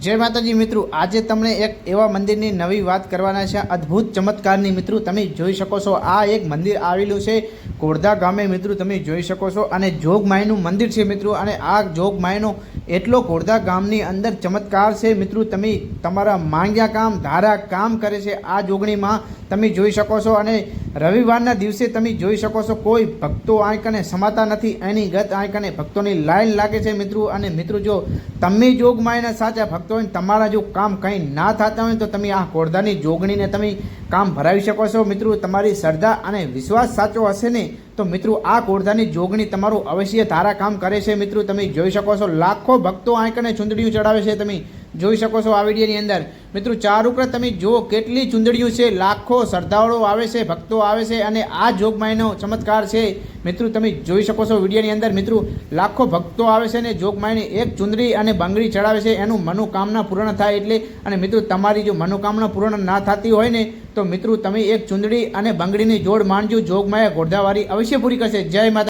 જય માતાજી મિત્રો, આજે તમને એક એવા મંદિરની નવી વાત કરવાના છે. અદ્ભુત ચમત્કારની મિત્રો, તમે જોઈ શકો છો, આ એક મંદિર આવેલું છે. કોરધા ગામે મિત્રો, તમે જોઈ શકો છો. અને જોગમાયનું મંદિર છે મિત્રો, અને આ જોગમાયનો એટલો કોરધા ગામની અંદર ચમત્કાર છે મિત્રો, તમે તમારા માંગ્યા કામ, ધારા કામ કરે છે આ જોગણીમાં, તમે જોઈ શકો છો. અને રવિવારના દિવસે તમે જોઈ શકો છો, કોઈ ભક્તો આંકને સમાતા નથી, એની ગત આંકને ભક્તોની લાઈન લાગે છે મિત્રો. અને મિત્રો, જો તમે જોગમાયના સાચા ભક્તો હોય ને તમારા જો કામ કંઈ ના થતા હોય તો તમે આ કોરધાની જોગણીને તમે કામ ભરાવી શકો છો. મિત્રો, તમારી શ્રદ્ધા અને વિશ્વાસ સાચો હશે ને તો મિત્રો, આ કોરધાની જોગણી તમારું અવશ્ય ધારા કામ કરે છે. મિત્રો, તમે જોઈ શકો છો, લાખો ભક્તો આંકને ચૂંદડીઓ ચડાવે છે. તમે જોઈ શકો છો આ વિડીયોની અંદર. મિત્રો, ચાર ઉપરાંત તમે જો કેટલી ચૂંદડીઓ છે. લાખો શ્રદ્ધાળુઓ આવે છે, ભક્તો આવે છે અને આ જોગમાયનો ચમત્કાર છે. મિત્રો, તમે જોઈ શકો છો વિડીયોની અંદર, મિત્રો, લાખો ભક્તો આવે છે અને જોગમાયને એક ચુંદડી અને બંગડી ચડાવે છે. એનું મનોકામના પૂર્ણ થાય એટલે અને મિત્રો, તમારી જો મનોકામના પૂર્ણ ના થતી હોય ને, તો મિત્રો, તમે એક ચુંદડી અને બંગડીની જોડ માણજો જોગમાયા ઘોડધાવાળી અવશ્ય પૂરી કરશે. જય માતા